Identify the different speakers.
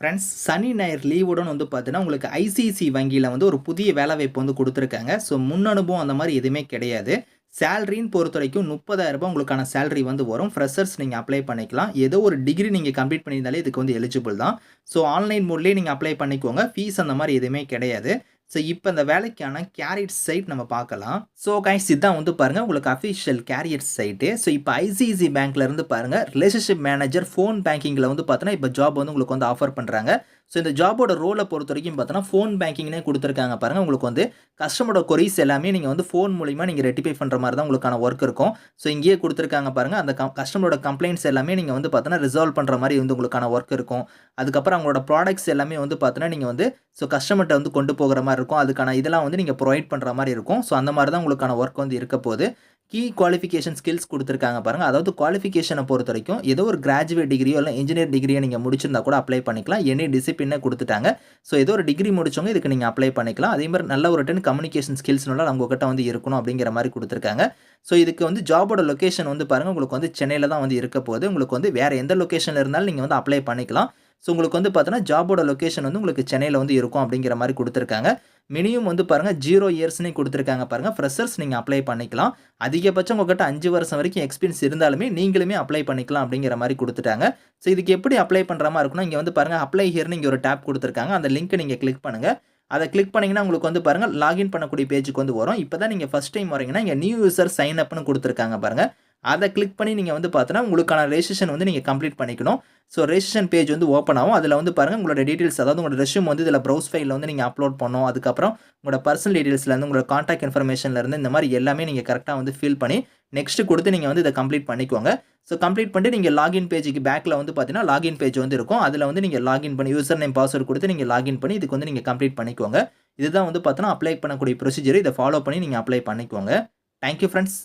Speaker 1: Friends சனி ஞாயிறு லீவுடன் வந்து பார்த்தீங்கன்னா உங்களுக்கு ஐசிசி வங்கியில் வந்து ஒரு புதிய வேலைவாய்ப்பு வந்து கொடுத்துருக்காங்க. ஸோ முன் அனுபவம் அந்த மாதிரி எதுவுமே கிடையாது. சேலரின்னு பொறுத்த வரைக்கும் முப்பதாயிரரூபா உங்களுக்கான சேலரி வந்து வரும். ஃப்ரெஷர்ஸ் நீங்கள் அப்ளை பண்ணிக்கலாம். ஏதோ ஒரு டிகிரி நீங்கள் கம்ப்ளீட் பண்ணியிருந்தாலே இதுக்கு வந்து எலிஜிபிள் தான். ஸோ ஆன்லைன் மோட்லேயே நீங்கள் அப்ளை பண்ணிக்கோங்க. ஃபீஸ் அந்த மாதிரி எதுவுமே கிடையாது. ஸோ இப்போ இந்த வேலைக்கான கேரியர் சைட் நம்ம பார்க்கலாம். ஸோ கைஸ் இதுதான் வந்து பாருங்கள் உங்களுக்கு அஃபிஷியல் கேரியர் சைட்டு ஸோ இப்போ ஐசிஐசி பேங்க்ல இருந்து பாருங்கள் ரிலேஷன்ஷிப் மேனேஜர் ஃபோன் பேங்கிங்கில் வந்து பார்த்தீங்கன்னா இப்போ ஜாப் வந்து உங்களுக்கு வந்து ஆஃபர் பண்ணுறாங்க ஸோ இந்த ஜாபோட ரோலை பொறுத்த வரைக்கும் பார்த்தோன்னா ஃபோன் பேங்கிங்னே கொடுத்துருக்காங்க பாருங்கள் உங்களுக்கு வந்து கஸ்டமரோட கொரிஸ் எல்லாமே நீங்கள் வந்து ஃபோன் மூலிமா நீங்கள் ரெட்டிஃபை பண்ணுற மாதிரி தான் உங்களுக்கான ஒர்க் இருக்கும். ஸோ இங்கேயே கொடுத்துருக்காங்க பாருங்கள் அந்த கஸ்டமரோட கம்ப்ளைண்ட்ஸ் எல்லாமே நீங்கள் வந்து பார்த்தோன்னா ரிசால்வ் பண்ணுற மாதிரி வந்து உங்களுக்கான ஒர்க் இருக்கும். அதுக்கப்புறம் அவங்களோட ப்ராடக்ட்ஸ் எல்லாமே வந்து பார்த்தோன்னா நீங்கள் வந்து ஸோ கஸ்டமர்கிட்ட வந்து கொண்டு போகிற மாதிரி இருக்கும். அதுக்கான இதெல்லாம் வந்து நீங்கள் ப்ரொவைட் பண்ணுற மாதிரி இருக்கும். ஸோ அந்த மாதிரி தான் உங்களுக்கான ஒர்க் வந்து இருக்க போது கீ குவாலிஃபிகேஷன் ஸ்கில்ஸ் கொடுத்துருக்காங்க பாருங்கள் அதாவது குவாலிஃபிகேஷனை பொறுத்த வரைக்கும் ஏதோ ஒரு கிராஜுவேட் டிகிரியோ இல்லை இன்ஜினியர் டிகிரியோ நீங்கள் முடிச்சிருந்தா கூட அப்ளை பண்ணிக்கலாம். எனி டிசிப்ளினே கொடுத்துட்டாங்க. ஸோ ஏதோ ஒரு டிகிரி முடிச்சவங்க இதுக்கு நீங்கள் அப்ளை பண்ணிக்கலாம். அதே மாதிரி நல்ல ஒரு டென் கம்யூனிகேஷன் ஸ்கில்ஸ்னால உங்ககிட்ட வந்து இருக்கணும் அப்படிங்கிற மாதிரி கொடுத்துருக்காங்க. ஸோ இதுக்கு வந்து ஜாபோட லொக்கேஷன் வந்து பாருங்கள் உங்களுக்கு வந்து சென்னையில் தான் வந்து இருக்க போகுது. உங்களுக்கு வந்து வேறு எந்த லொக்கேஷனில் இருந்தாலும் நீங்கள் வந்து அப்ளை பண்ணிக்கலாம். ஸோ உங்களுக்கு வந்து பார்த்தோன்னா ஜாபோட லொக்கேஷன் வந்து உங்களுக்கு சென்னையில் வந்து இருக்கும் அப்படிங்கிற மாதிரி கொடுத்துருக்காங்க. மினிமம் வந்து பாருங்கள் ஜீரோ இயர்ஸ்னே கொடுத்துருக்காங்க பாருங்கள் ஃப்ரெஷர்ஸ் நீங்கள் அப்ளை பண்ணிக்கலாம். அதிகபட்சம் உங்கள்கிட்ட அஞ்சு வருஷம் வரைக்கும் எக்ஸ்பீரியன்ஸ் இருந்தாலுமே நீங்களுமே அப்ளை பண்ணிக்கலாம் அப்படிங்கிற மாதிரி கொடுத்துட்டாங்க. ஸோ இதுக்கு எப்படி அப்ளை பண்ணுற மாதிரி இருக்குன்னா இங்கே வந்து பாருங்கள் அப்ளை ஹியர்னு இங்கே ஒரு டேப் கொடுத்துருக்காங்க. அந்த லிங்க்கை நீங்கள் கிளிக் பண்ணுங்கள் அதை கிளிக் பண்ணிங்கன்னா உங்களுக்கு வந்து பாருங்கள் லாகின் பண்ணக்கூடிய பேஜுக்கு வந்து வரும். இப்போ தான் நீங்கள் ஃபஸ்ட் டைம் வரீங்கன்னா இங்கே நியூ யூசர் சைன் அப்னு கொடுத்துருக்காங்க பாருங்கள் அதை கிளிக் பண்ணி நீங்கள் வந்து பார்த்தோன்னா உங்களுக்கான ரெஜிஸ்ட்ரேஷன் வந்து நீங்கள் கம்ப்ளீட் பண்ணிக்கணும். ஸோ ரெஜிஸ்ட்ரேஷன் பேஜ் வந்து ஓப்பன் ஆகும். அதில் வந்து பாருங்கள் உங்களோட டீட்டெயில்ஸ் அதாவது உங்களோட ரெஷ்யூம் வந்து இதில் ப்ரௌஸ் ஃபைலில் வந்து நீங்கள் அப்லோட் பண்ணணும். அதுக்கப்புறம் உங்களோட பர்சனல் டீட்டெயில்ஸ்லேருந்து உங்களோட காண்டாக்ட் இன்ஃபர்மேஷன்லேருந்து இந்த மாதிரி எல்லாமே நீங்கள் கரெக்டாக வந்து ஃபில் பண்ணி நெக்ஸ்ட் கொடுத்து நீங்கள் வந்து இதை கம்ப்ளீட் பண்ணிக்கோங்க. ஸோ கம்ப்ளீட் பண்ணிட்டு நீங்கள் லாகின் பேஜுக்கு பேக்கில் வந்து பார்த்தீங்கன்னா லாகின் பேஜ் வந்து இருக்கும். அதில் வந்து நீங்கள் லாகின் பண்ணி யூசர் நேம் பாஸ்வேர்டு கொடுத்து நீங்கள் லாகின் பண்ணி இதுக்கு வந்து நீங்கள் கம்ப்ளீட் பண்ணிக்கோங்க. இதுதான் வந்து பார்த்தோன்னா அப்ளை பண்ணக்கூடிய ப்ரொசீஜர் இதை ஃபாலோ பண்ணி நீங்கள் அப்ளை பண்ணிக்கோங்க. Thank you friends